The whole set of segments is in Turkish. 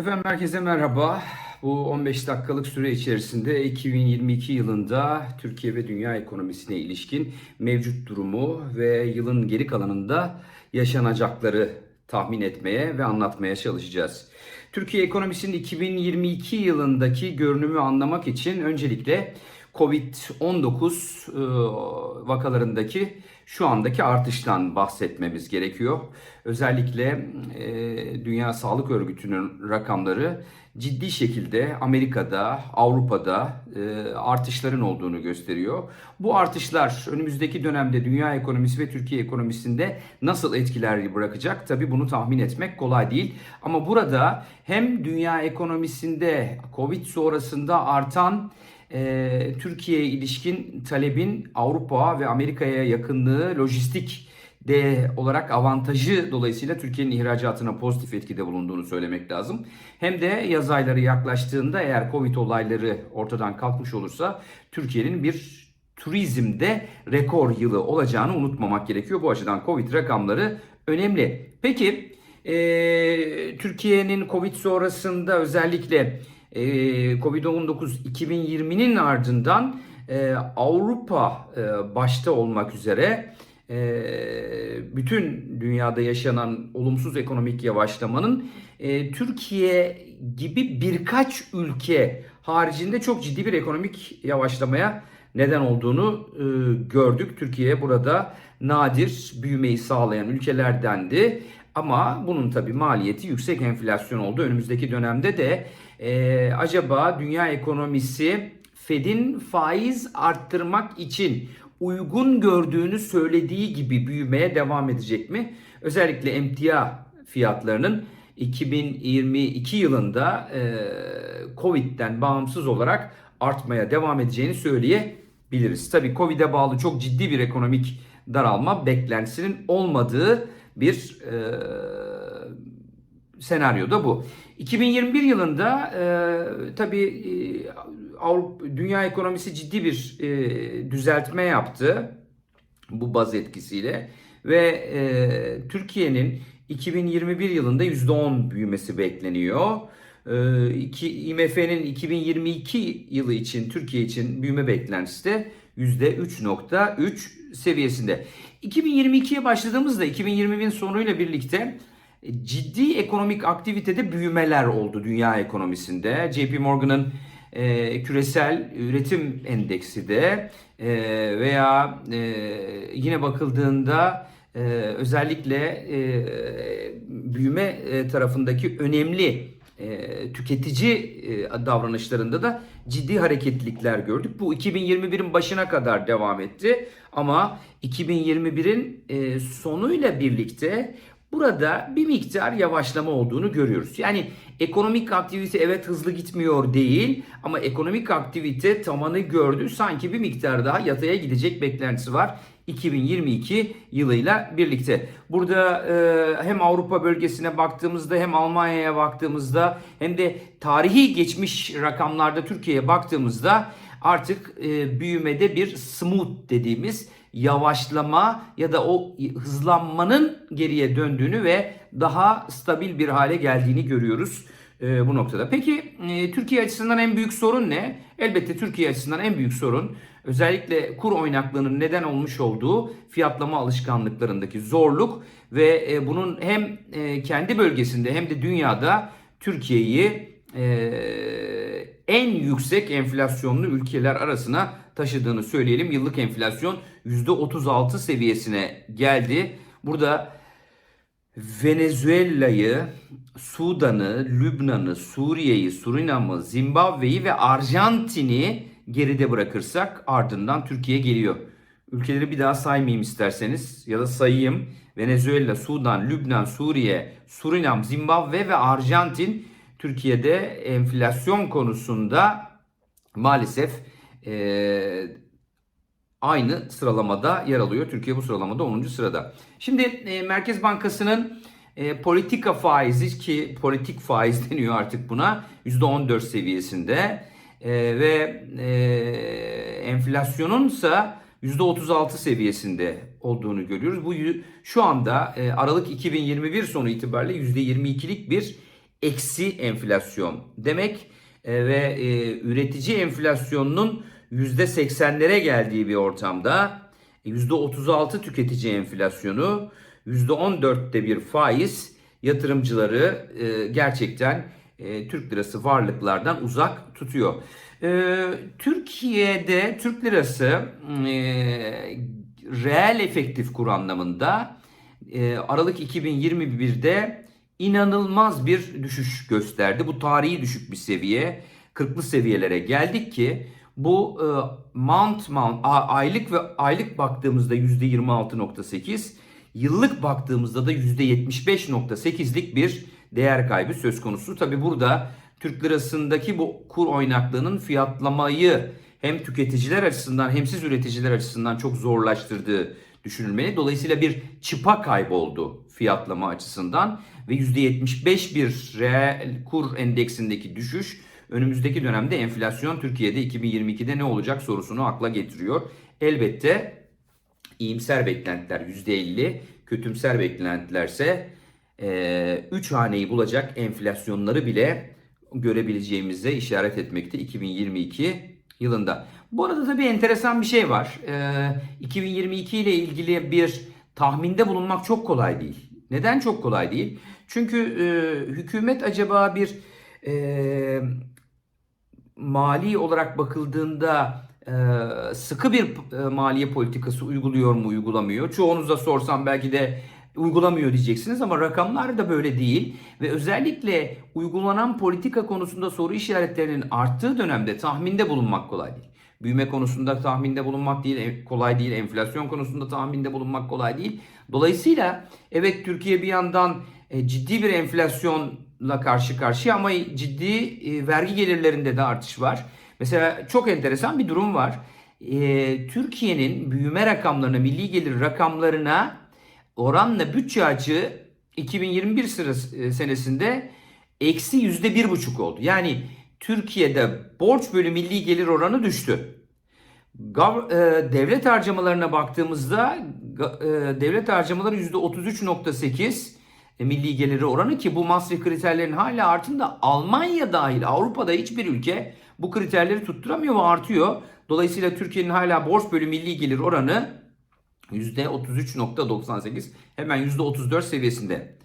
Efendim herkese merhaba. Bu 15 dakikalık süre içerisinde 2022 yılında Türkiye ve dünya ekonomisine ilişkin mevcut durumu ve yılın geri kalanında yaşanacakları tahmin etmeye ve anlatmaya çalışacağız. Türkiye ekonomisinin 2022 yılındaki görünümü anlamak için öncelikle Covid-19 e, vakalarındaki şu andaki artıştan bahsetmemiz gerekiyor. Özellikle e, Dünya Sağlık Örgütü'nün rakamları ciddi şekilde Amerika'da, Avrupa'da e, artışların olduğunu gösteriyor. Bu artışlar önümüzdeki dönemde dünya ekonomisi ve Türkiye ekonomisinde nasıl etkiler bırakacak? Tabii bunu tahmin etmek kolay değil. Ama burada hem dünya ekonomisinde Covid sonrasında artan e, Türkiye'ye ilişkin talebin Avrupa ve Amerika'ya yakınlığı lojistik de olarak avantajı dolayısıyla Türkiye'nin ihracatına pozitif etkide bulunduğunu söylemek lazım. Hem de yaz ayları yaklaştığında eğer Covid olayları ortadan kalkmış olursa Türkiye'nin bir turizmde rekor yılı olacağını unutmamak gerekiyor. Bu açıdan Covid rakamları önemli. Peki e, Türkiye'nin Covid sonrasında özellikle e, Covid-19 2020'nin ardından e, Avrupa e, başta olmak üzere e, bütün dünyada yaşanan olumsuz ekonomik yavaşlamanın Türkiye gibi birkaç ülke haricinde çok ciddi bir ekonomik yavaşlamaya neden olduğunu gördük. Türkiye burada nadir büyümeyi sağlayan ülkelerdendi. Ama bunun tabi maliyeti yüksek enflasyon oldu. Önümüzdeki dönemde de e, acaba dünya ekonomisi Fed'in faiz arttırmak için uygun gördüğünü söylediği gibi büyümeye devam edecek mi? Özellikle emtia fiyatlarının 2022 yılında e, Covid'den bağımsız olarak artmaya devam edeceğini söyleyebiliriz. Tabii Covid'e bağlı çok ciddi bir ekonomik daralma beklentisinin olmadığı bir e, senaryo da bu. 2021 yılında e, tabii e, dünya ekonomisi ciddi bir e, düzeltme yaptı bu baz etkisiyle ve e, Türkiye'nin 2021 yılında %10 büyümesi bekleniyor. E, IMF'nin 2022 yılı için Türkiye için büyüme beklentisi de %3.3 seviyesinde. 2022'ye başladığımızda 2020'nin sonuyla birlikte ciddi ekonomik aktivitede büyümeler oldu dünya ekonomisinde. JP Morgan'ın e, küresel üretim endeksi de e, veya e, yine bakıldığında e, özellikle e, büyüme e, tarafındaki önemli e, tüketici e, davranışlarında da ciddi hareketlilikler gördük. Bu 2021'in başına kadar devam etti ama 2021'in e, sonuyla birlikte Burada bir miktar yavaşlama olduğunu görüyoruz. Yani ekonomik aktivite evet hızlı gitmiyor değil ama ekonomik aktivite tavanı gördü. Sanki bir miktar daha yataya gidecek beklentisi var 2022 yılıyla birlikte. Burada e, hem Avrupa bölgesine baktığımızda hem Almanya'ya baktığımızda hem de tarihi geçmiş rakamlarda Türkiye'ye baktığımızda artık e, büyümede bir smooth dediğimiz yavaşlama ya da o hızlanmanın geriye döndüğünü ve daha stabil bir hale geldiğini görüyoruz e, bu noktada. Peki e, Türkiye açısından en büyük sorun ne? Elbette Türkiye açısından en büyük sorun özellikle kur oynaklığının neden olmuş olduğu fiyatlama alışkanlıklarındaki zorluk ve e, bunun hem e, kendi bölgesinde hem de dünyada Türkiye'yi e, en yüksek enflasyonlu ülkeler arasına taşıdığını söyleyelim. Yıllık enflasyon %36 seviyesine geldi. Burada Venezuela'yı, Sudan'ı, Lübnan'ı, Suriye'yi, Surinam'ı, Zimbabwe'yi ve Arjantin'i geride bırakırsak ardından Türkiye geliyor. Ülkeleri bir daha saymayayım isterseniz ya da sayayım. Venezuela, Sudan, Lübnan, Suriye, Surinam, Zimbabwe ve Arjantin Türkiye'de enflasyon konusunda maalesef e, aynı sıralamada yer alıyor. Türkiye bu sıralamada 10. sırada. Şimdi e, Merkez Bankası'nın e, politika faizi ki politik faiz deniyor artık buna %14 seviyesinde e, ve e, enflasyonun ise %36 seviyesinde olduğunu görüyoruz. Bu şu anda e, Aralık 2021 sonu itibariyle %22'lik bir eksi enflasyon demek ve e, üretici enflasyonunun %80'lere geldiği bir ortamda %36 tüketici enflasyonu, %14'te bir faiz yatırımcıları e, gerçekten e, Türk lirası varlıklardan uzak tutuyor. E, Türkiye'de Türk lirası e, reel efektif kur anlamında e, Aralık 2021'de inanılmaz bir düşüş gösterdi. Bu tarihi düşük bir seviye. 40'lı seviyelere geldik ki bu e, mount mount a- aylık ve aylık baktığımızda %26.8, yıllık baktığımızda da %75.8'lik bir değer kaybı söz konusu. Tabi burada Türk lirasındaki bu kur oynaklığının fiyatlamayı hem tüketiciler açısından hem siz üreticiler açısından çok zorlaştırdığı düşünülmeli. Dolayısıyla bir çıpa kayboldu fiyatlama açısından ve %75 bir reel kur endeksindeki düşüş önümüzdeki dönemde enflasyon Türkiye'de 2022'de ne olacak sorusunu akla getiriyor. Elbette iyimser beklentiler %50, kötümser beklentilerse 3 haneyi bulacak enflasyonları bile görebileceğimize işaret etmekte 2022 yılında. Bu arada tabii enteresan bir şey var. Ee, 2022 ile ilgili bir tahminde bulunmak çok kolay değil. Neden çok kolay değil? Çünkü e, hükümet acaba bir e, mali olarak bakıldığında e, sıkı bir e, maliye politikası uyguluyor mu uygulamıyor? Çoğunuza sorsam belki de uygulamıyor diyeceksiniz ama rakamlar da böyle değil ve özellikle uygulanan politika konusunda soru işaretlerinin arttığı dönemde tahminde bulunmak kolay değil. Büyüme konusunda tahminde bulunmak değil, kolay değil. Enflasyon konusunda tahminde bulunmak kolay değil. Dolayısıyla evet Türkiye bir yandan e, ciddi bir enflasyonla karşı karşıya ama ciddi e, vergi gelirlerinde de artış var. Mesela çok enteresan bir durum var. E, Türkiye'nin büyüme rakamlarına, milli gelir rakamlarına oranla bütçe açığı 2021 sırası, e, senesinde eksi yüzde bir buçuk oldu. Yani Türkiye'de borç bölü milli gelir oranı düştü. Gav- e, devlet harcamalarına baktığımızda e, devlet harcamaları %33.8 e, milli geliri oranı ki bu Maastricht kriterlerin hala altında Almanya dahil Avrupa'da hiçbir ülke bu kriterleri tutturamıyor ve artıyor. Dolayısıyla Türkiye'nin hala borç bölü milli gelir oranı %33.98 hemen %34 seviyesinde.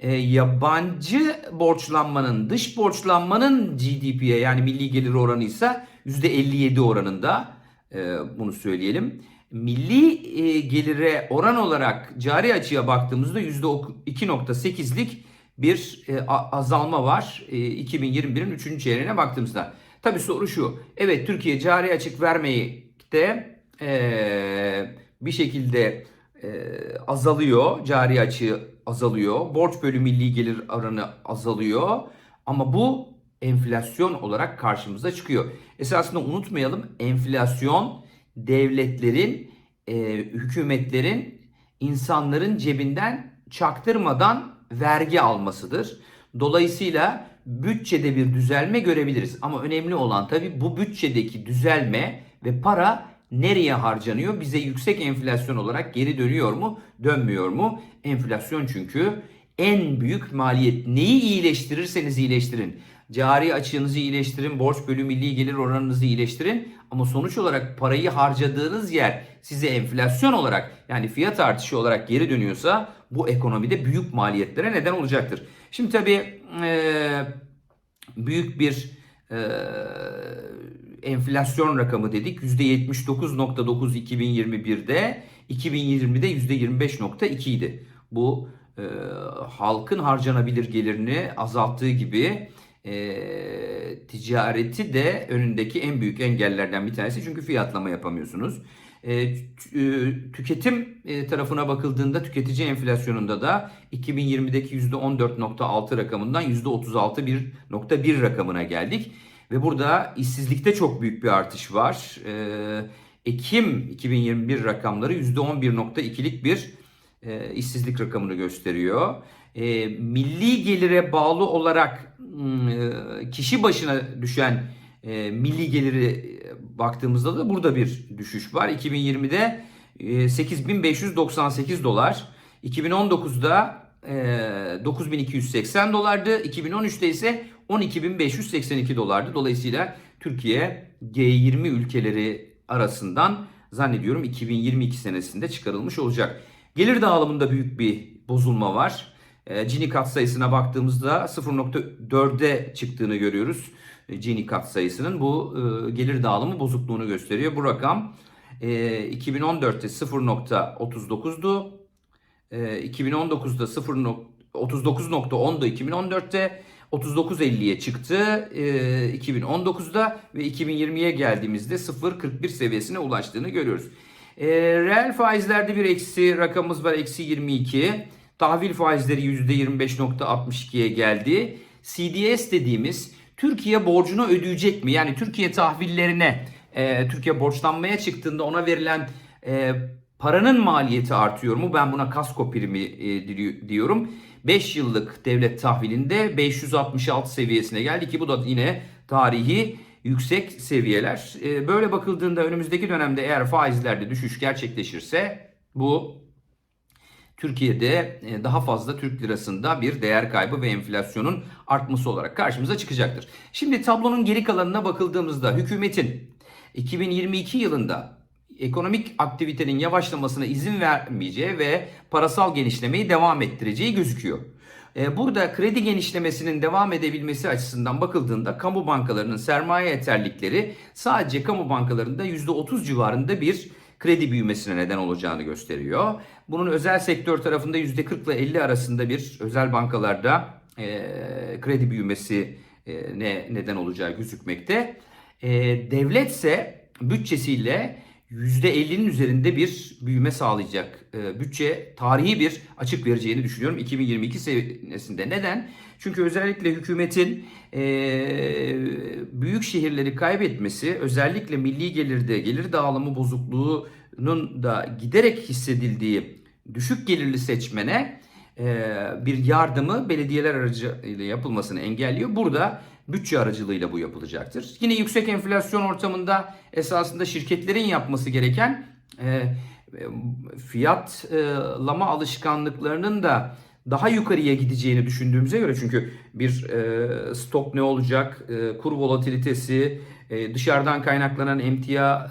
E, yabancı borçlanmanın, dış borçlanmanın GDP'ye yani milli gelir oranı ise %57 oranında e, bunu söyleyelim. Milli e, gelire oran olarak cari açıya baktığımızda %2.8'lik bir e, azalma var e, 2021'in 3. çeyreğine baktığımızda. Tabii soru şu. Evet Türkiye cari açık vermekte e, bir şekilde e, azalıyor. Cari açığı azalıyor. Borç bölü milli gelir oranı azalıyor. Ama bu enflasyon olarak karşımıza çıkıyor. Esasında unutmayalım enflasyon devletlerin, e, hükümetlerin insanların cebinden çaktırmadan vergi almasıdır. Dolayısıyla bütçede bir düzelme görebiliriz. Ama önemli olan tabii bu bütçedeki düzelme ve para nereye harcanıyor? Bize yüksek enflasyon olarak geri dönüyor mu? Dönmüyor mu? Enflasyon çünkü en büyük maliyet. Neyi iyileştirirseniz iyileştirin. Cari açığınızı iyileştirin, borç bölü milli gelir oranınızı iyileştirin. Ama sonuç olarak parayı harcadığınız yer size enflasyon olarak yani fiyat artışı olarak geri dönüyorsa bu ekonomide büyük maliyetlere neden olacaktır. Şimdi tabii eee, büyük bir eee, enflasyon rakamı dedik. %79.9 2021'de, 2020'de %25.2 idi. Bu e, halkın harcanabilir gelirini azalttığı gibi e, ticareti de önündeki en büyük engellerden bir tanesi. Çünkü fiyatlama yapamıyorsunuz. E, tü- e, tüketim e, tarafına bakıldığında tüketici enflasyonunda da 2020'deki %14.6 rakamından %36.1 rakamına geldik. Ve burada işsizlikte çok büyük bir artış var. Ee, Ekim 2021 rakamları %11.2'lik bir e, işsizlik rakamını gösteriyor. E, milli gelire bağlı olarak e, kişi başına düşen e, milli geliri e, baktığımızda da burada bir düşüş var. 2020'de e, 8598 dolar, 2019'da e, 9280 dolardı. 2013'te ise 12582 dolardı. Dolayısıyla Türkiye G20 ülkeleri arasından zannediyorum 2022 senesinde çıkarılmış olacak. Gelir dağılımında büyük bir bozulma var. E, Gini katsayısına baktığımızda 0.4'e çıktığını görüyoruz. Gini katsayısının bu e, gelir dağılımı bozukluğunu gösteriyor. Bu rakam e, 2014'te 0.39'du. E, 2019'da 0. 39.10'du 2014'te 39.50'ye çıktı e, 2019'da ve 2020'ye geldiğimizde 0.41 seviyesine ulaştığını görüyoruz. E, reel faizlerde bir eksi rakamımız var eksi 22. Tahvil faizleri %25.62'ye geldi. CDS dediğimiz Türkiye borcunu ödeyecek mi? Yani Türkiye tahvillerine, e, Türkiye borçlanmaya çıktığında ona verilen e, paranın maliyeti artıyor mu? Ben buna kasko primi e, diyorum. 5 yıllık devlet tahvilinde 566 seviyesine geldi ki bu da yine tarihi yüksek seviyeler. E, böyle bakıldığında önümüzdeki dönemde eğer faizlerde düşüş gerçekleşirse bu Türkiye'de e, daha fazla Türk lirasında bir değer kaybı ve enflasyonun artması olarak karşımıza çıkacaktır. Şimdi tablonun geri kalanına bakıldığımızda hükümetin 2022 yılında ekonomik aktivitenin yavaşlamasına izin vermeyeceği ve parasal genişlemeyi devam ettireceği gözüküyor. E, Burada kredi genişlemesinin devam edebilmesi açısından bakıldığında kamu bankalarının sermaye yeterlikleri sadece kamu bankalarında %30 civarında bir kredi büyümesine neden olacağını gösteriyor. Bunun özel sektör tarafında %40 ile 50 arasında bir özel bankalarda e, kredi büyümesi e, ne neden olacağı gözükmekte. E, devletse bütçesiyle %50'nin üzerinde bir büyüme sağlayacak. E, bütçe tarihi bir açık vereceğini düşünüyorum 2022 senesinde. Neden? Çünkü özellikle hükümetin e, büyük şehirleri kaybetmesi özellikle milli gelirde gelir dağılımı bozukluğunun da giderek hissedildiği düşük gelirli seçmene e, bir yardımı belediyeler aracılığıyla yapılmasını engelliyor. Burada bütçe aracılığıyla bu yapılacaktır. Yine yüksek enflasyon ortamında esasında şirketlerin yapması gereken e, fiyatlama alışkanlıklarının da daha yukarıya gideceğini düşündüğümüze göre çünkü bir e, stok ne olacak, e, kur volatilitesi, e, dışarıdan kaynaklanan emtia,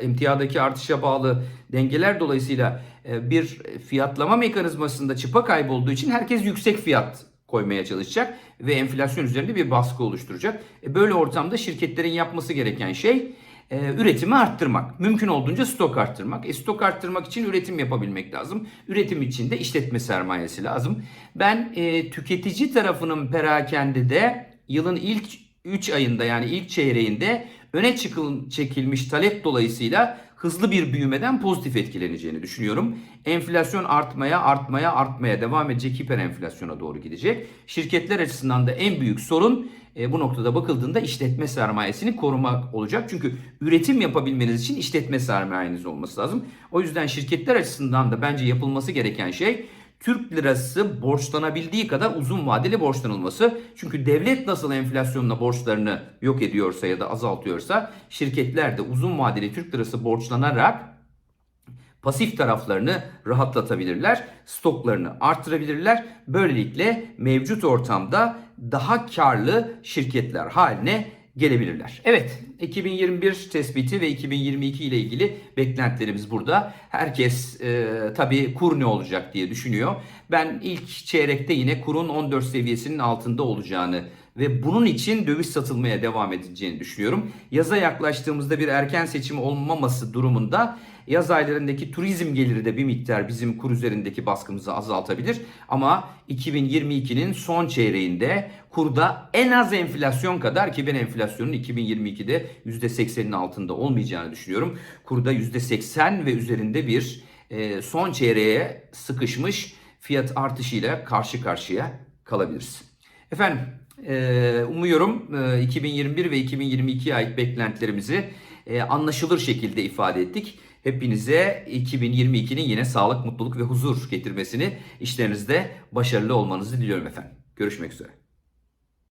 emtiadaki artışa bağlı dengeler dolayısıyla e, bir fiyatlama mekanizmasında çıpa kaybolduğu için herkes yüksek fiyat koymaya çalışacak ve enflasyon üzerinde bir baskı oluşturacak. E, böyle ortamda şirketlerin yapması gereken şey e, üretimi arttırmak. Mümkün olduğunca stok arttırmak. E, stok arttırmak için üretim yapabilmek lazım. Üretim için de işletme sermayesi lazım. Ben e, tüketici tarafının perakendede yılın ilk 3 ayında yani ilk çeyreğinde öne çıkıl, çekilmiş talep dolayısıyla hızlı bir büyümeden pozitif etkileneceğini düşünüyorum. Enflasyon artmaya, artmaya, artmaya devam edecek hiper enflasyona doğru gidecek. Şirketler açısından da en büyük sorun e, bu noktada bakıldığında işletme sermayesini korumak olacak. Çünkü üretim yapabilmeniz için işletme sermayeniz olması lazım. O yüzden şirketler açısından da bence yapılması gereken şey Türk lirası borçlanabildiği kadar uzun vadeli borçlanılması. Çünkü devlet nasıl enflasyonla borçlarını yok ediyorsa ya da azaltıyorsa şirketler de uzun vadeli Türk lirası borçlanarak pasif taraflarını rahatlatabilirler, stoklarını artırabilirler. Böylelikle mevcut ortamda daha karlı şirketler haline gelebilirler. Evet, 2021 tespiti ve 2022 ile ilgili beklentilerimiz burada. Herkes e, tabii kur ne olacak diye düşünüyor. Ben ilk çeyrekte yine kurun 14 seviyesinin altında olacağını ve bunun için döviz satılmaya devam edeceğini düşünüyorum. Yaza yaklaştığımızda bir erken seçim olmaması durumunda yaz aylarındaki turizm geliri de bir miktar bizim kur üzerindeki baskımızı azaltabilir. Ama 2022'nin son çeyreğinde kurda en az enflasyon kadar ki ben enflasyonun 2022'de %80'in altında olmayacağını düşünüyorum. Kurda %80 ve üzerinde bir e, son çeyreğe sıkışmış fiyat artışıyla karşı karşıya kalabiliriz. Efendim e, umuyorum e, 2021 ve 2022'ye ait beklentilerimizi e, anlaşılır şekilde ifade ettik. Hepinize 2022'nin yine sağlık, mutluluk ve huzur getirmesini işlerinizde başarılı olmanızı diliyorum efendim. Görüşmek üzere.